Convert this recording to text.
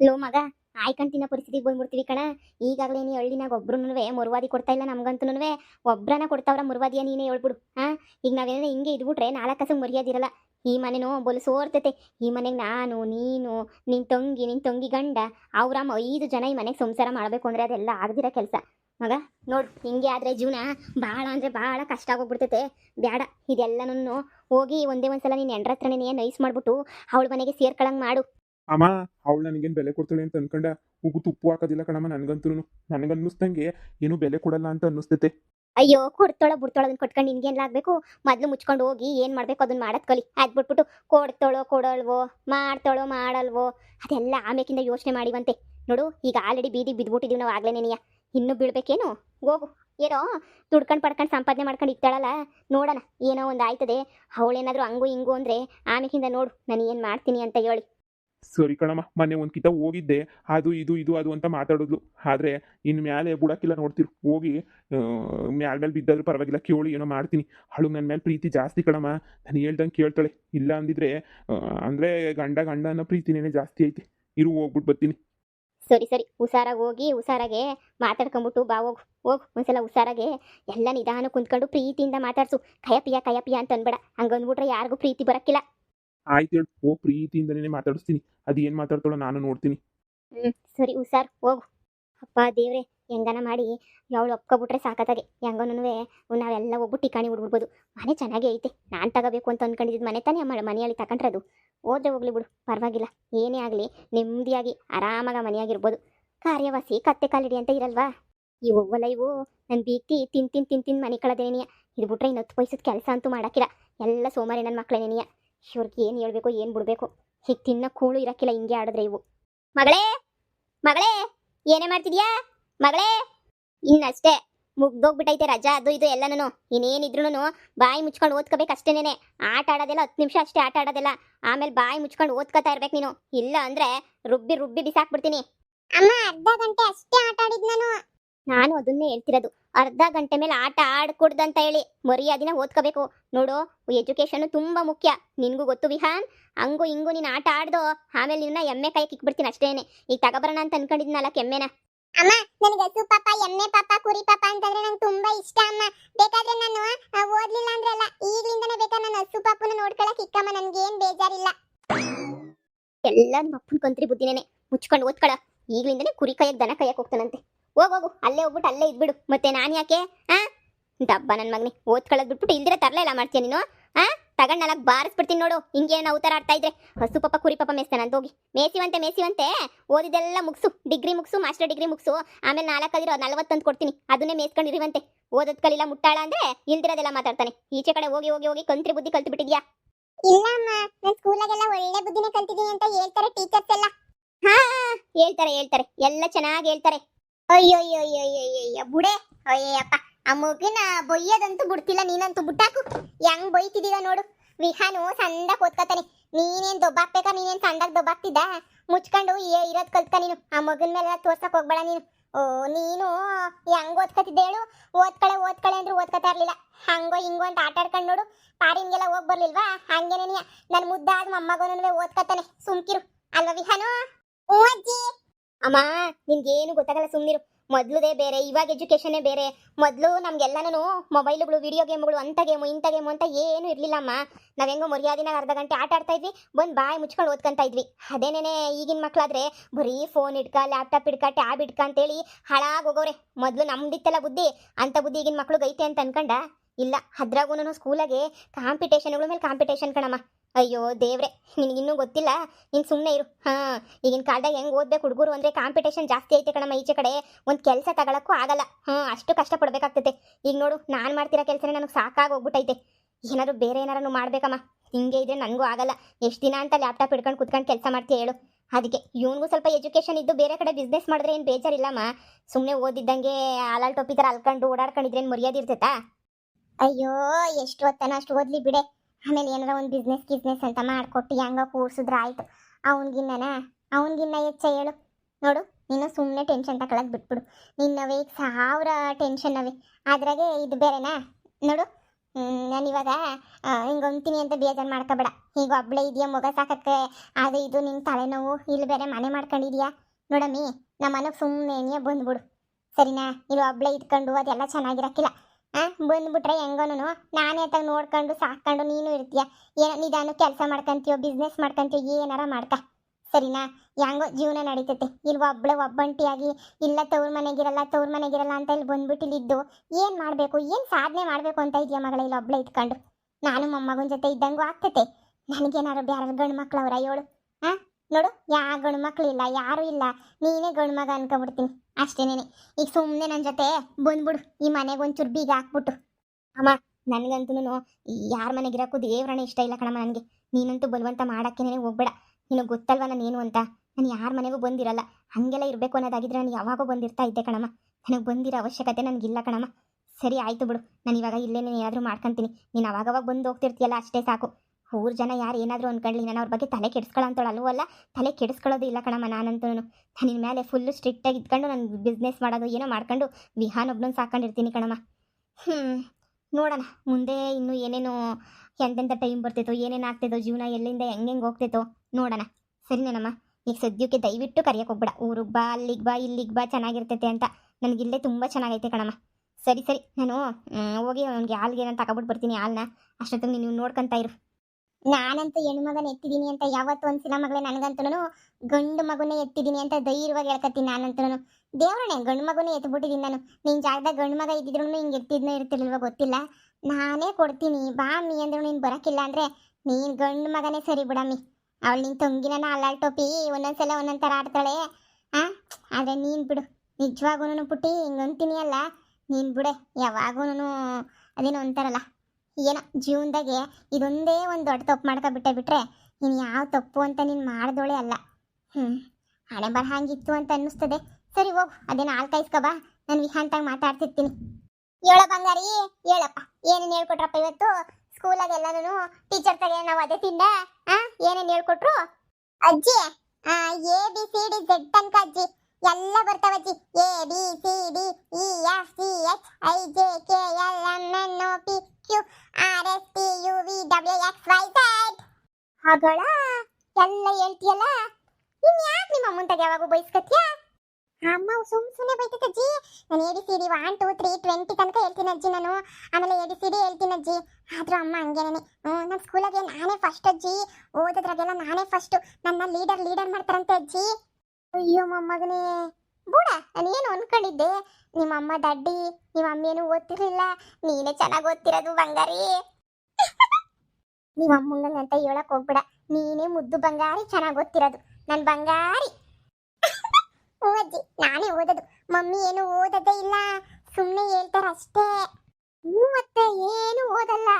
Low ಮಗ, ಆಯ್ಕಂತಿನ ಪರಿಸ್ಥಿತಿಗೆ ಬಂದ್ಬಿಡ್ತೀವಿ ಕಣ. ಈಗಾಗಲೇ ನೀ ಹಳ್ಳಿನಾಗ ಒಬ್ರುನು ಮುರುವಾದಿ ಕೊಡ್ತಾ ಇಲ್ಲ ನಮ್ಗಂತೂ ಒಬ್ರನ ಕೊಡ್ತಾವ್ರ ಮುರುವಾದಿಯ ನೀನೇ ಹೇಳ್ಬಿಡು, ಹಾ? ಈಗ ನಾವೇನೋ ಹಿಂಗೆ ಇದ್ಬಿಟ್ರೆ ನಾಲ್ಕು ಕಸ ಮುರಿಯೋದಿರಲ್ಲ ಈ ಮನೆನೋ ಬಲು ಸೋರ್ತತೆ. ಈ ಮನೆಗೆ ನಾನು, ನೀನು, ನಿನ್ ತಂಗಿ ನಿನ್ ತಂಗಿ ಗಂಡ ಅವ್ರಮ್ಮ ಐದು ಜನ ಈ ಮನೆಗೆ ಸಂಸಾರ ಮಾಡಬೇಕು ಅಂದ್ರೆ ಅದೆಲ್ಲ ಆಗದಿರೋ ಕೆಲಸ. ಮಗ, ನೋಡು, ಹಿಂಗೆ ಆದ್ರೆ ಜೀವನ ಭಾಳ ಅಂದ್ರೆ ಭಾಳ ಕಷ್ಟ ಆಗೋಗ್ಬಿಡ್ತೈತೆ. ಬ್ಯಾಡ ಇದೆಲ್ಲನೂ ಹೋಗಿ ಒಂದೇ ಒಂದ್ಸಲ ನೀನು ಎಂಡ್ರ ಹತ್ರನೇ ನೈಸ್ ಮಾಡ್ಬಿಟ್ಟು, ಅವಳ ಮನೆಗೆ ಸೇರ್ಕೊಳಂಗೆ ಮಾಡು. ಅಮ್ಮ, ಅವಳು ನನಗೇನು ಬೆಲೆ ಕೊಡ್ತಾಳೆ ಅಂತ ಅನ್ಕೊಂಡ ಉಗು ತುಪ್ಪು ಹಾಕೋದಿಲ್ಲ ಕಣಮ್ಮ ನನ್ಗಂತೂ ನನಗನ್ನಿಸ್ದಂಗೆ ಏನು ಬೆಲೆ ಕೊಡಲ್ಲ ಅಂತ ಅನ್ನಿಸ್ತೈತೆ. ಅಯ್ಯೋ, ಕೊಡ್ತಾಳ ಬಿಡ್ತಾಳ ಅದನ್ನ ಕೊಟ್ಕೊಂಡು ನಿನ್ಗೇನ್ ಆಗ್ಬೇಕು ಮೊದ್ಲು ಮುಚ್ಕೊಂಡು ಹೋಗಿ ಏನ್ ಮಾಡ್ಬೇಕು ಅದನ್ನ ಮಾಡದ್ ಕಲಿ. ಅದ್ ಬಿಟ್ಬಿಟ್ಟು ಕೊಡ್ತಾಳೋ, ಕೊಡಲ್ವೋ, ಮಾಡ್ತಾಳೋ, ಮಾಡಲ್ವೋ, ಅದೆಲ್ಲ ಆಮೇಕಿಂದ ಯೋಚನೆ ಮಾಡಿವಂತೆ. ನೋಡು, ಈಗ ಆಲ್ರೆಡಿ ಬೀದಿ ಬಿದ್ಬಿಟ್ಟಿದೀವಿ ನಾವು ಆಗ್ಲೇ ನೆನೆಯ ಇನ್ನು ಬೀಳ್ಬೇಕೇನು? ಹೋಗು. ಏನೋ ದುಡ್ಕೊಂಡು ಪಡ್ಕೊಂಡು ಸಂಪಾದನೆ ಮಾಡ್ಕೊಂಡು ಇತ್ತಳಲ್ಲ ನೋಡೋಣ, ಏನೋ ಒಂದು ಆಯ್ತದೆ. ಅವಳೇನಾದರೂ ಹಂಗು ಹಿಂಗು ಅಂದ್ರೆ ಆಮೇಕಿಂದ ನೋಡು, ನಾನು ಏನ್ ಮಾಡ್ತೀನಿ ಅಂತ ಹೇಳಿ. ಸರಿ ಕಣಮ್ಮ, ಮೊನ್ನೆ ಒಂದು ಕಿತ ಹೋಗಿದ್ದೆ ಅದು, ಇದು ಇದು, ಅದು ಅಂತ ಮಾತಾಡಿದ್ಲು. ಆದರೆ ಇನ್ನು ಮ್ಯಾಲೆ ಬುಡಕ್ಕಿಲ್ಲ ನೋಡ್ತಿರು. ಹೋಗಿ ಮ್ಯಾಲ ಮೇಲೆ ಬಿದ್ದಾದ್ರೂ ಪರವಾಗಿಲ್ಲ, ಕೇಳಿ ಏನೋ ಮಾಡ್ತೀನಿ. ಅಳು ನನ್ನ ಮೇಲೆ ಪ್ರೀತಿ ಜಾಸ್ತಿ ಕಣಮ್ಮ. ನಾನು ಹೇಳ್ದಂಗೆ ಕೇಳ್ತಾಳೆ. ಇಲ್ಲ ಅಂದಿದ್ರೆ ಅಂದರೆ ಅಂದ್ರೆ ಗಂಡ ಗಂಡ ಅನ್ನೋ ಪ್ರೀತಿನೇ ಜಾಸ್ತಿ ಐತಿ. ಇರು ಹೋಗ್ಬಿಟ್ಟು ಬರ್ತೀನಿ. ಸರಿ ಸರಿ. ಹುಷಾರಾಗಿ ಹೋಗಿ, ಹುಷಾರಾಗೆ ಮಾತಾಡ್ಕೊಂಬಿಟ್ಟು ಬಾ, ಹೋಗು. ಹೋಗು. ಒಂದ್ಸಲ ಹುಷಾರಾಗೆ ಎಲ್ಲ ನಿಧಾನ ಕುಂತ್ಕೊಂಡು ಪ್ರೀತಿಯಿಂದ ಮಾತಾಡ್ಸು. ಕಯಪಿಯ ಕಯಪಿಯ ಅಂತ ಅನ್ಬೇಡ. ಹಂಗಂದ್ಬಿಟ್ರೆ ಯಾರಿಗೂ ಪ್ರೀತಿ ಬರಕ್ಕಿಲ್ಲ. ಆಯ್ತು ಓ, ಪ್ರೀತಿಯಿಂದನೇ ಮಾತಾಡಿಸ್ತೀನಿ. ಅದು ಏನು ಮಾತಾಡ್ತಾಳೋ ನಾನು ನೋಡ್ತೀನಿ. ಹ್ಮ್, ಸರಿ, ಹುಷಾರ್, ಹೋಗು. ಅಪ್ಪ, ದೇವ್ರೆ, ಹೆಂಗನ ಮಾಡಿ ಯಾವಳು ಒಪ್ಕೊಬಿಟ್ರೆ ಸಾಕತ್ತಾಗೆ ಹೆಂಗನೂ ನಾವೆಲ್ಲ ಹೋಗ್ಬಿಟ್ಟು ಟಿಕಾಣಿ ಹುಡ್ಬಿಡ್ಬೋದು ಮನೆ ಚೆನ್ನಾಗೇ ಐತೆ. ನಾನು ತಗೋಬೇಕು ಅಂತ ಅಂದ್ಕೊಂಡಿದ್ದು ಮನೆ ತಾನೇ ಅಮ್ಮ ಮನೆಯಲ್ಲಿ ತಗೊಂಡ್ರದು ಹೋದ್ರೆ ಹೋಗ್ಲಿ ಬಿಡು. ಪರವಾಗಿಲ್ಲ. ಏನೇ ಆಗಲಿ, ನೆಮ್ಮದಿಯಾಗಿ, ಆರಾಮಾಗ ಮನೆಯಾಗಿರ್ಬೋದು. ಕಾರ್ಯವಾಸಿ, ಕತ್ತೆ ಕಾಲಿಡಿ ಅಂತ ಇರಲ್ವಾ? ಈ ಹೋಗಲ್ಲ ಇವು ನನ್ನ ಬೀಗ್ತಿ ತಿನ್ ತಿನ್ ತಿನ್ ತಿನ್ ಮನೆ ಕಳದೇನಿಯ ಇದು ಬಿಟ್ರೆ ಇನ್ನು ಹತ್ತು ಪೈಸದ ಕೆಲಸ ಅಂತೂ ಮಾಡಾಕಿರ ಎಲ್ಲ ಸೋಮಾರಿ ನನ್ನ ಮಕ್ಕಳೇನೇನಿಯ ಇವ್ರಿಗೆ ಏನು ಹೇಳ್ಬೇಕು ಏನು ಬಿಡ್ಬೇಕು? ಹೀಗೆ ತಿನ್ನ ಕೂಳು ಇರಕ್ಕಿಲ್ಲ ಹಿಂಗೆ ಆಡಿದ್ರೆ ಇವು. ಮಗಳೇ ಮಗಳೇ ಏನೇ ಮಾಡ್ತಿದ್ಯಾ? ಮಗಳೇ. ಇನ್ನಷ್ಟೇ ಮುಗ್ದೋಗ್ಬಿಟ್ಟೈತೆ ರಜಾ ಅದು ಇದು ಎಲ್ಲನೂ ಇನ್ನೇನಿದ್ರು ಬಾಯಿ ಮುಚ್ಕೊಂಡು ಓದ್ಕೋಬೇಕು ಅಷ್ಟೇನೆ ಆಟ ಆಡೋದಿಲ್ಲ ಹತ್ತು ನಿಮಿಷ ಅಷ್ಟೇ ಆಟ ಆಡೋದೆಲ್ಲ. ಆಮೇಲೆ ಬಾಯಿ ಮುಚ್ಕೊಂಡು ಓದ್ಕೋತಾ ಇರ್ಬೇಕು ನೀನು. ಇಲ್ಲ ಅಂದ್ರೆ ರುಬ್ಬಿ ರುಬ್ಬಿ ಬಿಸಾಕ್ಬಿಡ್ತೀನಿ. ಅಮ್ಮ ಅರ್ಧ ಗಂಟೆ ಅಷ್ಟೇ ಆಟ ಆಡಿದ್ ನಾನು. ನಾನು ಅದನ್ನೇ ಹೇಳ್ತಿರೋದು. ಅರ್ಧ ಗಂಟೆ ಮೇಲೆ ಆಟ ಆಡ್ಕೊಡ್ದಂತ ಹೇಳಿ ಮರ್ಯಾದಿನ ಓದ್ಕೋಬೇಕು. ನೋಡು ಎಜುಕೇಶನ್ ತುಂಬಾ ಮುಖ್ಯ. ನಿನಗೂ ಗೊತ್ತು ವಿಹಾನ್? ಹಂಗು ಹಿಂಗು ನೀನು ಆಟ ಆಡ್ದೋ ಆಮೇಲೆ ನಿನ್ನ ಎಮ್ಮೆ ಕೈ ಕಿಕ್ಬಿಡ್ತೀನಿ ಅಷ್ಟೇನೆ. ಈಗ ತಗೋಬರೋಣ ಅಂತ ಅನ್ಕೊಂಡಿದ್ನಲ್ಲ ಕೆಮ್ಮೆನ. ಅಮ್ಮ ನನಗೆ ಹಸು ಪಾಪ ಎಮ್ಮೆ ಪಾಪ ಕುರಿ ಪಾಪ ಅಂತಂದ್ರೆ ನಂಗೆ ತುಂಬಾ ಇಷ್ಟ ಅಮ್ಮ. ಬೇಕಾದ್ರೆ ನಾನು ಓದ್ಲಿಲ್ಲ ಅಂದ್ರೆ ಅಲ್ಲ ಈಗ್ಲಿಂದನೇ ಬೇಕಾದ್ರೆ ನಾನು ಹಸು ಪಾಪನ ನೋಡ್ಕೊಳಕ್ ಇಕ್ಕಮ್ಮ ನನ್ಗೇನ್ ಬೇಜಾರಿಲ್ಲ. ಎಲ್ಲ ನಿಮ್ಮ ಅಪ್ಪನ ಕಂತ್ರಿ ಬುದ್ಧಿನೇನೆ. ಮುಚ್ಕೊಂಡು ಓದ್ಕೊಳ. ಈಗ್ಲಿಂದನೇ ಕುರಿ ಕೈಯಾಗ ದನ ಕೈಯಾಗ ಹೋಗ್ತಾನಂತೆ. ಹೋಗ್ ಹೋಗು ಅಲ್ಲೇ ಹೋಗ್ಬಿಟ್ಟು ಅಲ್ಲೇ ಇದ್ಬಿಡು. ಮತ್ತೆ ನಾನು ಯಾಕೆ? ಆ? ಡಬ್ಬ ನನ್ನ ಮಗನೇ ಓದ್ಕೊಳ್ಳೋದು ಬಿಟ್ಬಿಟ್ಟು ಇಲ್ದಿರ ತರಲೇ ಇಲ್ಲ ಮಾಡ್ತೀಯ ನೀನು? ಆ? ತಗೊಂಡ್ ನಾಲ್ಕು ಬಾರಿಸ್ಬಿಡ್ತೀನಿ ನೋಡು ಹಿಂಗೆ ನಾವು ತರ ಆಡ್ತಾ ಇದ್ರೆ. ಹಸು ಪಾಪ ಕುರಿ ಪಾಪ ಮೇಸ್ತಾನೆ ಅಂತ ಹೋಗಿ. ಮೇಸಿವಂತೆ ಮೇಸಿವಂತೆ ಓದಿದೆಲ್ಲ ಮುಗ್ಸು ಡಿಗ್ರಿ ಮುಗ್ಸು ಮಾಸ್ಟರ್ ಡಿಗ್ರಿ ಮುಗ್ಸು. ಆಮೇಲೆ ನಾಲ್ಕದಿರೋ ನಲವತ್ತಂತ ಕೊಡ್ತೀನಿ. ಅದನ್ನೇ ಮೇಸ್ಕೊಂಡಿರುವಂತೆ ಓದೋದ್ ಕಲಿಲ್ಲ ಮುಟ್ಟಾಳ ಅಂದ್ರೆ ಇಲ್ದಿರೋದೆಲ್ಲ ಮಾತಾಡ್ತಾನೆ. ಈಚೆ ಕಡೆ ಹೋಗಿ ಹೋಗಿ ಹೋಗಿ ಕಂತ್ರಿ ಬುದ್ಧಿ ಕಲ್ತು ಬಿಟ್ಟಿದ್ಯಾ ಇಲ್ಲ ಅಮ್ಮ ನಾನು ಸ್ಕೂಲಾಗೆಲ್ಲ ಒಳ್ಳೆ ಬುದ್ಧಿನೇ ಕಲ್ತಿದ್ದೀನಿ ಅಂತ ಹೇಳ್ತಾರೆ ಟೀಚರ್ಸ್ ಎಲ್ಲ. ಹಾ ಹೇಳ್ತಾರೆ ಹೇಳ್ತಾರೆ. ಎಲ್ಲ ಚೆನ್ನಾಗಿ ಹೇಳ್ತಾರೆ. ಅಯ್ಯೋ ಅಯ್ಯೋ ಅಯ್ಯೋ ಅಯ್ಯೋ ಅಯ್ಯೋ ಅಯ್ಯೋ ಬುಡೆ. ಅಯ್ಯಪ್ಪ ಆ ಮಗುನ ಬೊಯ್ಯದಂತೂ ಬಿಡ್ತಿಲ್ಲ, ನೀನಂತೂ ಬುಟ್ಟಾಕು. ಹೆಂಗ್ ಬೈತಿದೀಗ ನೋಡು. ವಿಹಾನು ಸಂದಾಗ ಓದ್ಕತಾನೆ ನೀನೇನ್ ದೊಬ್ಬಾಕ್ಬೇಕಾ, ನೀನೇನ್ ಸಂದಾಗ ದೊಬ್ಬಾಕ್ತಿದ್ದ? ಮುಚ್ಕೊಂಡು ಇರೋದ್ ಕಲ್ತ್ಕ ನೀನು. ಆ ಮಗನ ಮೇಲೆ ತೋರ್ಸಕ್ ಹೋಗ್ಬೇಡ ನೀನು. ಓ, ನೀನು ಹೆಂಗ್ ಓದ್ಕತಿದ್ದೆ ಹೇಳು. ಓದ್ಕಳೆ ಓದ್ಕಳೆ ಅಂದ್ರು ಓದ್ಕತಾ ಇರ್ಲಿಲ್ಲ. ಹಂಗೋ, ಹಿಂಗೋ ಅಂತ ಆಟ ಆಡ್ಕೊಂಡು ನೋಡು. ಪಾರಿಂಗೆಲ್ಲ ಹೋಗ್ ಬರ್ಲಿಲ್ವಾ? ಹಂಗೇನೇನಿಯ ನನ್ ಮುದ್ದಾದ ಮೊಮ್ಮಗನೂ ಓದ್ಕತಾನೆ ಸುಮ್ಕಿರು. ಅಲ್ವಾ ವಿಹಾನು? ಅಜ್ಜಿ. ಅಮ್ಮ, ನಿನ್ಗೇನು ಗೊತ್ತಾಗಲ್ಲ ಸುಮ್ಮನಿರು ಮೊದ್ಲುದೇ ಬೇರೆ, ಇವಾಗ ಎಜುಕೇಷನೇ ಬೇರೆ. ಮೊದಲು ನಮ್ಗೆಲ್ಲನೂ ಮೊಬೈಲ್ಗಳು ವಿಡಿಯೋ ಗೇಮ್ಗಳು ಅಂತ ಗೇಮು ಇಂಥ ಗೇಮು ಅಂತ ಏನು ಇರಲಿಲ್ಲ ಅಮ್ಮ. ನಾವ್ ಹೆಂಗೋ ಮರ್ಯಾದಿನಾಗ ಅರ್ಧ ಗಂಟೆ ಆಟ ಆಡ್ತಾ ಇದ್ವಿ, ಬಂದು ಬಾಯಿ ಮುಚ್ಕೊಂಡು ಓದ್ಕೊಂತ ಇದ್ವಿ. ಅದೇನೇನೆ ಈಗಿನ ಮಕ್ಳಾದ್ರೆ, ಬರೀ ಫೋನ್ ಇಡ್ಕ ಲ್ಯಾಪ್ಟಾಪ್ ಇಡ್ಕ ಟ್ಯಾಬ್ ಇಡ್ಕ ಅಂತೇಳಿ ಹಾಳಾಗಿ ಹೋಗೋರೆ ಮೊದಲು ನಮ್ದಿತ್ತಲ್ಲ ಬುದ್ಧಿ ಅಂತ ಬುದ್ಧಿ ಈಗಿನ ಮಕ್ಳು ಗೈತೆ ಅಂತ ಅನ್ಕಂಡ? ಇಲ್ಲ ಅದ್ರಾಗೂ ಸ್ಕೂಲಾಗೆ ಕಾಂಪಿಟೇಷನ್ಗಳ ಮೇಲೆ ಕಾಂಪಿಟೇಷನ್ ಕಣಮ್ಮ. ಅಯ್ಯೋ ದೇವ್ರೆ ನಿನಗಿನ್ನೂ ಗೊತ್ತಿಲ್ಲ? ನೀನು ಸುಮ್ಮನೆ ಇರು. ಹಾ, ಈಗಿನ ಕಾಲದಾಗ ಹೆಂಗ್ ಓದ್ಬೇಕು ಹುಡುಗರು ಅಂದ್ರೆ ಕಾಂಪಿಟೇಷನ್ ಜಾಸ್ತಿ ಐತೆ ಕಣಮ್ಮ ಈಚೆ ಕಡೆ. ಒಂದು ಕೆಲಸ ತಗೊಳಕ್ಕೂ ಆಗಲ್ಲ. ಹ್ಮ್ ಅಷ್ಟು ಕಷ್ಟ ಪಡ್ಬೇಕಾಗ್ತದೆ ಈಗ ನೋಡು, ನಾನು ಮಾಡ್ತಿರೋ ಕೆಲಸನೇ ನನಗೆ ಸಾಕಾಗಿ ಹೋಗ್ಬಿಟ್ಟೈತೆ. ಏನಾದ್ರು ಬೇರೆ ಏನಾರು ಮಾಡ್ಬೇಕಮ್ಮ. ಹಿಂಗೆ ಇದ್ರೆ ನನಗೂ ಆಗಲ್ಲ. ಎಷ್ಟು ದಿನ ಅಂತ ಲ್ಯಾಪ್ಟಾಪ್ ಹಿಡ್ಕೊಂಡು ಕುತ್ಕೊಂಡು ಕೆಲಸ ಮಾಡ್ತೀಯ ಹೇಳು. ಅದಕ್ಕೆ ಇವನಿಗೂ ಸ್ವಲ್ಪ ಎಜುಕೇಷನ್ ಇದ್ದು ಬೇರೆ ಕಡೆ ಬಿಸ್ನೆಸ್ ಮಾಡಿದ್ರೆ ಏನು ಬೇಜಾರಿಲ್ಲಮ್ಮ. ಸುಮ್ಮನೆ ಓದಿದ್ದಂಗೆ ಆಲಾಲ್ ಟೊಪ್ಪಿ ಥರ ಅಲ್ಕೊಂಡು ಓಡಾಡ್ಕೊಂಡಿದ್ರೆ ಮರ್ಯಾದಿರ್ತೈತಾ ಅಯ್ಯೋ, ಎಷ್ಟು ಹೊತ್ತನ ಅಷ್ಟು ಓದ್ಲಿ ಬಿಡೆ. ಆಮೇಲೆ ಏನಾರ ಒಂದು ಬಿಸ್ನೆಸ್ ಗಿಸ್ನೆಸ್ ಅಂತ ಮಾಡಿಕೊಟ್ಟು ಹೆಂಗ ಕೂರ್ಸಿದ್ರೆ ಆಯ್ತು. ಅವನಿಗಿನ್ನ ಅವನಿಗಿನ್ನ ಹೆಚ್ಚ ಹೇಳು. ನೋಡು, ನೀನು ಸುಮ್ಮನೆ ಟೆನ್ಷನ್ ತಗೊಳಕ್ ಬಿಟ್ಬಿಡು. ನಿನ್ನವೇ ಈಗ ಸಾವಿರ ಟೆನ್ಷನ್ ಅವೆ ಅದ್ರಾಗೆ ಇದು ಬೇರೆನಾ? ನೋಡು ನಾನು ಇವಾಗ ಹಿಂಗೆ ಅಂತೀನಿ ಅಂತ ಬೇಜಾರು ಮಾಡ್ಕೋಬೇಡ. ಈಗ ಒಬ್ಳೆ ಇದೆಯಾ ಮೊಗ ಸಾಕಕ್ಕೆ ಅದು ಇದು ನಿನ್ನ ತಲೆನೋವು, ಇಲ್ಲಿ ಬೇರೆ ಮನೆ ಮಾಡ್ಕೊಂಡಿದ್ಯಾ? ನೋಡಮ್ಮಿ ನಮ್ಮ ಮನೆಗೆ ಸುಮ್ಮನೆ ಬಂದ್ಬಿಡು. ಸರಿನಾ? ಇಲ್ಲಿ ಒಬ್ಳೆ ಇದ್ಕೊಂಡು ಅದೆಲ್ಲ ಚೆನ್ನಾಗಿರಕ್ಕಿಲ್ಲ ಬಂದ್ಬಿಟ್ರೆ ಹೆಂಗೋನು ನಾನೇ ತಾಗ ನೋಡ್ಕೊಂಡು ಸಾಕೊಂಡು ನೀನು ಇರ್ತೀಯ? ಏನ ನಿಧಾನ ಕೆಲಸ ಮಾಡ್ಕೊಂತೀಯೋ ಬಿಸ್ನೆಸ್ ಮಾಡ್ಕೊಂತೀಯೋ, ಏನಾರ ಮಾಡ್ಕ. ಸರಿನಾ? ಹೆಂಗೋ ಜೀವನ ನಡೀತೈತೆ. ಇಲ್ಲಿ ಒಬ್ಳೆ ಒಬ್ಬಂಟಿಯಾಗಿ, ಇಲ್ಲ ತವ್ರ ಮನೆಗಿರಲ್ಲ ತವ್ರ ಮನೆಗಿರಲ್ಲ ಅಂತ ಇಲ್ಲಿ ಬಂದ್ಬಿಟ್ಟು ಇಲ್ಲಿದ್ದು ಏನು ಮಾಡಬೇಕು? ಏನು ಸಾಧನೆ ಮಾಡಬೇಕು ಅಂತ ಇದೆಯಾ ಮಗಳ ಇಲ್ಲಿ ಒಬ್ಳೆ ಇಟ್ಕೊಂಡು ನಾನು ಮೊಮ್ಮಗನ ಜೊತೆ ಇದ್ದಂಗೂ ಆಗ್ತೈತೆ. ನನಗೇನಾರು ಬೇರೆ ಗಂಡು ಅವ್ರ ಏಳು? ಹಾಂ ನೋಡು, ಯಾ ಗಂಡು ಇಲ್ಲ, ಯಾರೂ ಇಲ್ಲ. ನೀನೇ ಗಂಡು ಮಗ ಅನ್ಕೊಬಿಡ್ತೀನಿ ಅಷ್ಟೇನೇನೆ ಈಗ ಸುಮ್ಮನೆ ನನ್ನ ಜೊತೆ ಬಂದ್ಬಿಡು. ಈ ಮನೆಗೆ ಒಂಚೂರು ಬೀಗ ಹಾಕ್ಬಿಟ್ಟು. ನನಗಂತೂ ಯಾರ ಮನೆಗಿರಕ್ಕೂ ದೇವ್ರನೇ ಇಷ್ಟ ಇಲ್ಲ ಕಣಮ್ಮ ನನಗೆ. ನೀನಂತೂ ಬಲವಂತ ಮಾಡೋಕ್ಕೇನೆ ಹೋಗ್ಬೇಡ. ನಿನಗೆ ಗೊತ್ತಲ್ವ ನಾನು ಏನು ಅಂತ? ನಾನು ಯಾರ ಮನೆಗೂ ಬಂದಿರಲ್ಲ. ಹಂಗೆಲ್ಲ ಇರಬೇಕು ಅನ್ನೋದಾಗಿದ್ರೆ ನಾನು ಯಾವಾಗೋ ಬಂದಿರ್ತಾ ಇದ್ದೆ ಕಣಮ್ಮ. ನನಗೆ ಬಂದಿರೋ ಅವಶ್ಯಕತೆ ನನಗಿಲ್ಲ ಕಣಮ್ಮ. ಸರಿ, ಆಯಿತು ಬಿಡು. ನಾನು ಇವಾಗ ಇಲ್ಲೇ ಏನಾದರೂ ಮಾಡ್ಕೊಂತೀನಿ. ನೀನು ಅವಾಗವಾಗ ಬಂದು ಹೋಗ್ತಿರ್ತೀಯಲ್ಲ, ಅಷ್ಟೇ ಸಾಕು. ಊರ್ ಜನ ಯಾರು ಏನಾದರೂ ಅನ್ಕೊಳ್ಳಿ, ನಾನು ಅವ್ರ ಬಗ್ಗೆ ತಲೆ ಕೆಡಿಸ್ಕೊಳ್ಳೋಂಥಳು ಅಲ್ಲ, ತಲೆ ಕೆಡಿಸ್ಕೊಳ್ಳೋದು ಇಲ್ಲ ಕಣಮ್ಮ ನಾನಂತೂ ನಾನು ನಿನ್ನ ಮೇಲೆ ಫುಲ್ಲು ಸ್ಟ್ರಿಕ್ಟಾಗಿ ಇದ್ಕೊಂಡು ನಾನು ಬಿಸ್ನೆಸ್ ಮಾಡೋದು, ಏನೋ ಮಾಡ್ಕೊಂಡು ವಿಹಾನ್ ಒಬ್ಬನನ್ನು ಸಾಕೊಂಡಿರ್ತೀನಿ ಕಣಮ್ಮ. ಹ್ಞೂ ನೋಡೋಣ, ಮುಂದೆ ಇನ್ನೂ ಏನೇನು ಎಂತೆಂಥ ಟೈಮ್ ಬರ್ತೈತೋ, ಏನೇನು ಆಗ್ತೈತೋ, ಜೀವನ ಎಲ್ಲಿಂದ ಹೆಂಗೆ ಹೋಗ್ತೈತೋ ನೋಡೋಣ. ಸರಿನೇನಮ್ಮ ಈಗ ಸದ್ಯಕ್ಕೆ ದಯವಿಟ್ಟು ಕರಿಯಕ್ಕೆ ಹೋಗ್ಬೇಡ. ಊರಿಗೆ ಬಾ, ಅಲ್ಲಿಗೆ ಬಾ, ಇಲ್ಲಿಗೆ ಬಾ, ಚೆನ್ನಾಗಿರ್ತೈತೆ ಅಂತ. ನನಗಿಲ್ಲೇ ತುಂಬ ಚೆನ್ನಾಗೈತೆ ಕಣಮ್ಮ. ಸರಿ ಸರಿ, ನಾನು ಹೋಗಿ ಅವ್ನಿಗೆ ಹಾಲ್ಗೆ ಏನಂತ ತಗೊಬಿಟ್ಟು ಬರ್ತೀನಿ ಹಾಲನ್ನ ಅಷ್ಟೊತ್ತಿಗೆ ನೀವು ನೋಡ್ಕೊತಾ ಇರು. ನಾನಂತೂ ಹೆಣ್ಣು ಮಗನ ಎತ್ತಿದ್ದೀನಿ ಅಂತ ಯಾವತ್ತು ಒಂದ್ಸಲ ಮಗಳೇ ನನಗಂತೂ ಗಂಡು ಮಗುನೇ ಎತ್ತಿದ್ದೀನಿ ಅಂತ ಧೈರ್ಯವಾಗಿ ಹೇಳ್ಕತ್ತೀನಿ ನಾನಂತೂ ದೇವ್ರಣೆ ಗಂಡು ಮಗುನೇ ಎತ್ಬಿಟ್ಟಿದ್ದೀನಿ ನಾನು. ನಿನ್ ಜಾಗದಾಗ ಗಂಡು ಮಗ ಇದ್ದಿದ್ರು ಹಿಂಗೆ ಎತ್ತಿದ್ನೋ ಇರ್ತಿರ್ಲಿಲ್ವ ಗೊತ್ತಿಲ್ಲ. ನಾನೇ ಕೊಡ್ತೀನಿ, ಬಾ ಮೀ ಅಂದ್ರು ನೀನು ಬರಕಿಲ್ಲ ಅಂದ್ರೆ ನೀನ್ ಗಂಡು ಮಗನೇ ಸರಿ ಬಿಡಮ್ಮಿ. ಅವಳು ನಿನ್ ತಂಗಿನ ಅಲ್ಲಾಳ್ ಟೋಪಿ ಒಂದೊಂದ್ಸಲ ಒಂದೊಂದ್ ಥರ ಆಡ್ತಾಳೆ. ಆ? ಆದ್ರೆ ನೀನ್ ಬಿಡು ನಿಜವಾಗೂ ಪುಟ್ಟಿ ಹಿಂಗೆ ಅಂತೀನಿ ಅಲ್ಲ. ನೀನ್ ಬಿಡೆ ಯಾವಾಗೂನು ಅದೇನೋ ಅಂತಾರಲ್ಲ ಏನೋ ಜೀವನದಾಗೆ ಇದೊಂದೇ ಒಂದು ದೊಡ್ಡ ತಪ್ಪು ಮಾಡ್ಕೊಬಿಟ್ಟೆ ಬಿಟ್ರೆ ನೀನು ಯಾವ ತಪ್ಪು ಅಂತ ನೀನು ಮಾಡ್ದೋಳೆ ಅಲ್ಲ. ಹ್ಞೂ ಹಣೆ ಬರಹಂಗಿತ್ತು ಅಂತ ಅನ್ನಿಸ್ತದೆ. ಸರಿ ಹೋಗು ಅದೇನು ಹಾಲು ಬಾ. ನಾನು ವಿಹಾಂತಾಗ ಮಾತಾಡ್ತಿರ್ತೀನಿ. ಹೇಳ ಬಂಗಾರಿ, ಹೇಳಪ್ಪ. ಏನೇನು ಹೇಳ್ಕೊಟ್ರಪ್ಪ ಇವತ್ತು? ಸ್ಕೂಲಾಗ ಎಲ್ಲಾನು ಟೀಚರ್ ತಗ ನಾವು ಅದೇ ತಿಂದ. ಏನೇನು ಹೇಳ್ಕೊಟ್ರು? ಅಜ್ಜಿ A B C D Z ತನಕ ಅಜ್ಜಿ. ಎಲ್ಲ ಬರ್ತಾವ ಅಜ್ಜಿ. A B C D E F C H I J K L M N O P Q R S T U V W X Y Z ಹಾಗಳ ಎಲ್ಲ ಹೇಳ್ತೀಯಲ್ಲ ಇನ್ ಯಾಕೆ ನಿಮ್ಮ ಅಮ್ಮಂತಾಗ ಯಾವಾಗ ಬೈಸ್ಕತ್ಯಾ? ಅಮ್ಮ ಸುಮ್ ಸುಮ್ಮನೆ ಬೈತೈತೆ ಅಜ್ಜಿ. ನಾನು A B C D one two three twenty ತನಕ ಹೇಳ್ತೀನಿ ಅಜ್ಜಿ ನಾನು. ಆಮೇಲೆ ಎ ಸಿ ಡಿ ಹೇಳ್ತೀನಿ ಅಜ್ಜಿ. ಆದ್ರೂ ಅಮ್ಮ ಹಂಗೇನೆ. ಹ್ಞೂ ನನ್ನ ಸ್ಕೂಲಾಗೆ ನಾನೇ ಫಸ್ಟ್ ಅಜ್ಜಿ. ಓದೋದ್ರಾಗೆಲ್ಲ ನಾನೇ ಫಸ್ಟ್ ನನ್ನ ಲೀಡರ್ ಲೀಡರ್ ಮಾಡ್ತಾರಂತೆ ಅಜ್ಜಿ. ಅಯ್ಯೋ ಮೊಮ್ಮಗನೇ. ಬೂಡ, ನಾನೇನು ಅನ್ಕೊಂಡಿದ್ದೆ? ನಿಮ್ಮ ಅಮ್ಮ ದಡ್ಡಿ ನಿಮ್ಮ ಅಮ್ಮೇನು ಓದ್ತಿರ್ಲಿಲ್ಲ ನೀನೇ ಚೆನ್ನಾಗಿ ಓದ್ತಿರೋದು ಬಂಗಾರಿ. ನಿಮ್ಮ ಅಮ್ಮಂಗ ಅಂತ ಹೇಳಕ್ ಹೋಗ್ಬೇಡ. ನೀನೇ ಮುದ್ದು ಬಂಗಾರಿ, ಚೆನ್ನಾಗಿ ಓದ್ತಿರೋದು ನನ್ ಬಂಗಾರಿ. ಓದಿ ನಾನೇ ಓದೋದು. ಮಮ್ಮಿ ಏನು ಓದೋದೇ ಇಲ್ಲ. ಸುಮ್ಮನೆ ಹೇಳ್ತಾರಷ್ಟೇ. ಮೂವತ್ತ ಏನು ಓದಲ್ಲ.